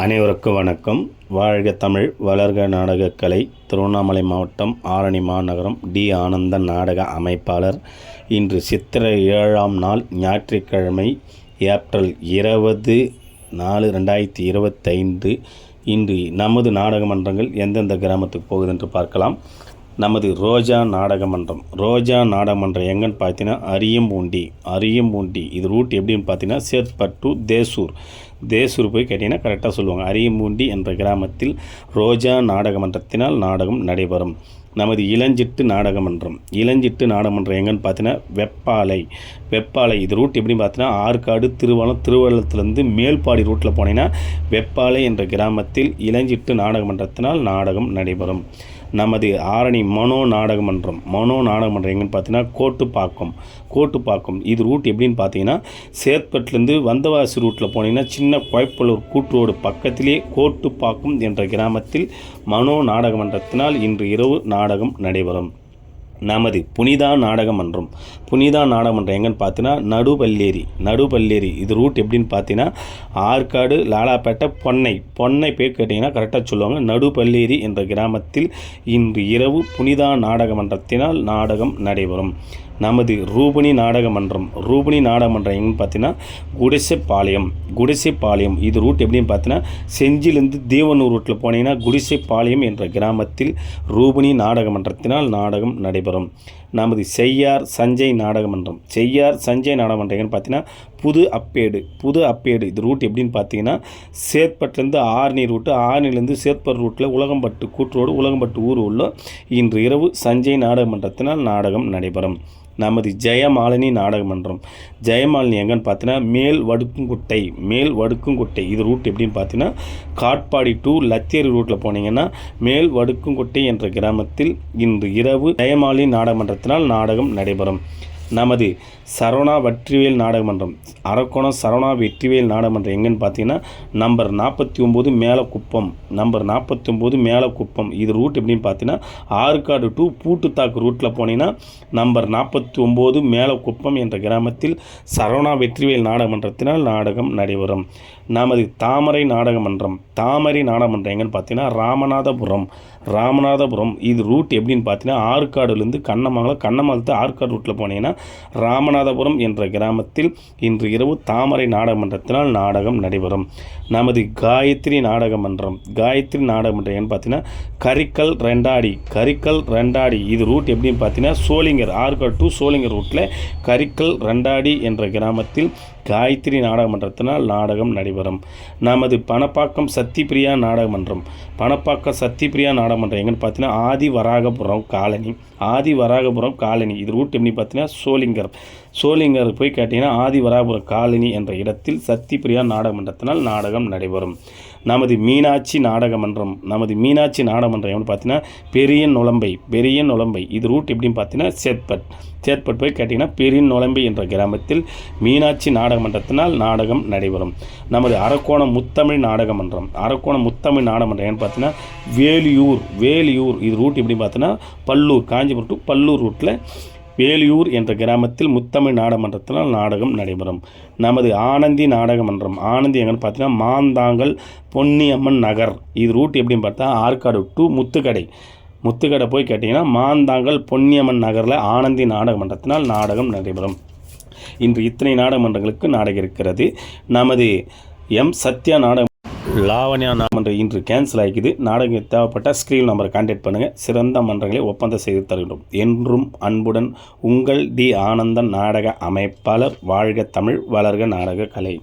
அனைவருக்கும் வணக்கம். வாழ்க தமிழ் வளர்க நாடகக்கலை திருவண்ணாமலை மாவட்டம் ஆரணி மாநகரம் டி ஆனந்தன் நாடக அமைப்பாளர். இன்று சித்திரை ஏழாம் நாள் ஞாயிற்றுக்கிழமை ஏப்ரல் இருபது நாலு ரெண்டாயிரத்தி இருபத்தைந்து. இன்று நமது நாடக மன்றங்கள் எந்தெந்த கிராமத்துக்கு போகுது என்று பார்க்கலாம். நமது ரோஜா நாடக மன்றம் ரோஜா நாடக மன்றம் எங்கன்னு பார்த்தீங்கன்னா அரியம்பூண்டி. அரியம்பூண்டி. இது ரூட் எப்படின்னு பார்த்தீங்கன்னா சேத்பட் டு தேசூர். தேசூர் போய் கேட்டிங்கன்னா கரெக்டாக சொல்லுவாங்க. அரியம்பூண்டி என்ற கிராமத்தில் ரோஜா நாடக மன்றத்தினால் நாடகம் நடைபெறும். நமது இளஞ்சிட்டு நாடக மன்றம் இளஞ்சிட்டு நாடக மன்றம் எங்கன்னு பார்த்தீங்கன்னா வெப்பாலை. வெப்பாலை இது ரூட் எப்படின்னு பார்த்தீங்கன்னா ஆற்காடு திருவள்ளம் திருவள்ளத்துலேருந்து மேல்பாடி ரூட்டில் போனீங்கன்னா வெப்பாலை என்ற கிராமத்தில் இளஞ்சிட்டு நாடக மன்றத்தினால் நாடகம் நடைபெறும். நமது ஆரணி மனோ நாடகமன்றம். மனோ நாடகமன்றம் எங்கன்னு பார்த்தீங்கன்னா கோட்டுப்பாக்கம். கோட்டுப்பாக்கம். இது ரூட் எப்படின்னு பார்த்தீங்கன்னா சேத்பட்லேருந்து வந்தவாசி ரூட்டில் போனீங்கன்னா சின்ன கோயப்பலூர் கூட்டுரோடு பக்கத்திலே கோட்டுப்பாக்கம் என்ற கிராமத்தில் மனோ நாடகமன்றத்தினால் இன்று இரவு நாடகம் நடைபெறும். நமது புனிதா நாடக மன்றம் புனிதா நாடக மன்றம் எங்கன்னு பார்த்தீங்கன்னா நடுபல்லேரி நடுபல்லேரி இது ரூட் எப்படின்னு பார்த்தீங்கன்னா ஆற்காடு லாலாப்பேட்டை பொன்னை. பொன்னை பேர் கேட்டிங்கன்னா கரெக்டாக சொல்லுவாங்க. நடுபல்லேரி என்ற கிராமத்தில் இன்று இரவு புனிதா நாடக மன்றத்தினால் நாடகம் நடைபெறும். நமது ரூபணி நாடக மன்றம் ரூபணி நாடக மன்றம் எங்கன்னு பார்த்தீங்கன்னா குடிசைப்பாளையம் குடிசைப்பாளையம். இது ரூட் எப்படின்னு பார்த்தீங்கன்னா செஞ்சிலேருந்து தேவனூர் ரூட்டில் போனீங்கன்னா குடிசைப்பாளையம் என்ற கிராமத்தில் ரூபணி நாடக மன்றத்தினால் நாடகம் நடைபெறும். நமது செய்யார் சஞ்சய் நாடக மன்றம் செய்யார் சஞ்சய் நாடக மன்றம் எங்கன்னு பார்த்தீங்கன்னா புது அப்பேடு புது அப்பேடு. இது ரூட் எப்படின்னு பார்த்தீங்கன்னா சேத்பட்லேருந்து ஆர்னி ரூட்டு ஆர்னிலேருந்து சேத்பட் ரூட்டில் உலகம்பட்டு கூற்றோடு உலகம்பட்டு ஊர் உள்ள இன்று இரவு சஞ்சய் நாடக மன்றத்தினால் நாடகம் நடைபெறும். நமது ஜெயமாலினி நாடகமன்றம். ஜெயமாலினி எங்கன்னு பார்த்தீங்கன்னா மேல் வடுக்குங்குட்டை மேல் வடுக்குங்குட்டை. இது ரூட் எப்படின்னு பார்த்தீங்கன்னா காட்பாடி டு லத்தியரி ரூட்டில் போனீங்கன்னா மேல் வடுக்குங்குட்டை என்ற கிராமத்தில் இன்று இரவு ஜெயமாலினி நாடகமன்றத்தினால் நாடகம் நடைபெறும். நமது சரவணா வற்றிவேல் நாடகமன்றம் அரக்கோணம் சரவணா வெற்றிவேல் நாடகமன்றம் எங்கேன்னு எங்கன்னு பார்த்தீங்கன்னா நம்பர் நாற்பத்தி ஒம்பது மேலக்குப்பம் நம்பர் நாற்பத்தி ஒம்பது மேலக்குப்பம். இது ரூட் எப்படின்னு பார்த்தீங்கன்னா ஆற்காடு டு பூட்டுத்தாக்கு ரூட்டில் போனீங்கன்னா நம்பர் நாற்பத்தி ஒம்பது மேலக்குப்பம் என்ற கிராமத்தில் சரவணா வெற்றிவேல் நாடகமன்றத்தினால் நாடகம் நடைபெறும். நமது தாமரை நாடக மன்றம் தாமரை நாடகமன்றம் எங்கன்னு பார்த்தீங்கன்னா ராமநாதபுரம் ராமநாதபுரம் இது ரூட் எப்படின்னு பார்த்தீங்கன்னா ஆற்காடுலேருந்து கண்ணமங்கலம் கண்ணமங்கலத்து ஆற்காடு ரூட்டில் போனீங்கன்னா ராமநாதபுரம் என்ற கிராமத்தில் இன்று இரவு தாமரை நாடகமன்றத்தினால் நாடகம் நடைபெறும். நமது காயத்ரி நாடக மன்றம் காயத்ரி நாடகமன்றம் மன்றம் பார்த்தீங்கன்னா கரிக்கல் ரெண்டாடி கரிக்கல் ரெண்டாடி இது ரூட் எப்படின்னு பார்த்தீங்கன்னா சோளிங்கர் ஆற்காடு டு சோளிங்கர் ரூட்டில் கரிக்கல் ரெண்டாடி என்ற கிராமத்தில் காயத்ரி நாடக மன்றத்தினால் நாடகம் நடைபெறும். நமது பணப்பாக்கம் சத்திப்பிரியா நாடக மன்றம் பணப்பாக்கம் சத்திப்பிரியா நாடக மன்றம் எங்கன்னு பார்த்தீங்கன்னா ஆதி வராகபுரம் காலனி. ஆதி வராகபுரம் காலனி. இது ரூட் எப்படி பார்த்தீங்கன்னா சோளிங்கர். சோளிங்கர் போய் கேட்டிங்கன்னா ஆதி வராகபுரம் காலனி என்ற இடத்தில் சத்திப்பிரியா நாடக மன்றத்தினால் நாடகம் நடைபெறும். நமது மீனாட்சி நாடகமன்றம் நமது மீனாட்சி நாடகமன்றம் எப்படி பார்த்தீங்கன்னா பெரிய நுழம்பை பெரிய நுழம்பை. இது ரூட் எப்படின்னு பார்த்தீங்கன்னா சேத்பட். சேத்பட் போய் கேட்டிங்கன்னா பெரிய நுழம்பை என்ற கிராமத்தில் மீனாட்சி நாடகமன்றத்தினால் நாடகம் நடைபெறும். நமது அரக்கோணம் முத்தமிழ் நாடகமன்றம். அரக்கோணம் முத்தமிழ் நாடகமன்றம் ஏன்னு பார்த்தீங்கன்னா வேலியூர் வேலியூர். இது ரூட் எப்படி பார்த்தீங்கன்னா பல்லூர் காஞ்சிபுரம் டு பல்லூர் ரூட்டில் வேலியூர் என்ற கிராமத்தில் முத்தமிழ் நாடகமன்றத்தினால் நாடகம் நடைபெறும். நமது ஆனந்தி நாடக மன்றம் ஆனந்தி எங்கன்னு பார்த்தீங்கன்னா மாந்தாங்கல் பொன்னியம்மன் நகர். இது ரூட் எப்படின்னு பார்த்தா ஆற்காடு டு முத்துக்கடை. முத்துக்கடை போய் கேட்டிங்கன்னா மாந்தாங்கல் பொன்னியம்மன் நகரில் ஆனந்தி நாடக மன்றத்தினால் நாடகம் நடைபெறும். இன்று இத்தனை நாடகமன்றங்களுக்கு நாடகம் இருக்கிறது. நமது எம் சத்யா நாடக லாவண்யா நாமன்றம் இன்று கேன்சல் ஆகிக்குது. நாடகம் தேவைப்பட்ட ஸ்க்ரீன் நம்பரை கான்டாக்ட் பண்ணுங்கள் சிறந்த மன்றங்களை ஒப்பந்தம் செய்து தருகின்றோம். என்றும் அன்புடன் உங்கள் டி ஆனந்தன் நாடக அமைப்பாளர் வாழ்க தமிழ் வளர்க நாடக கலை.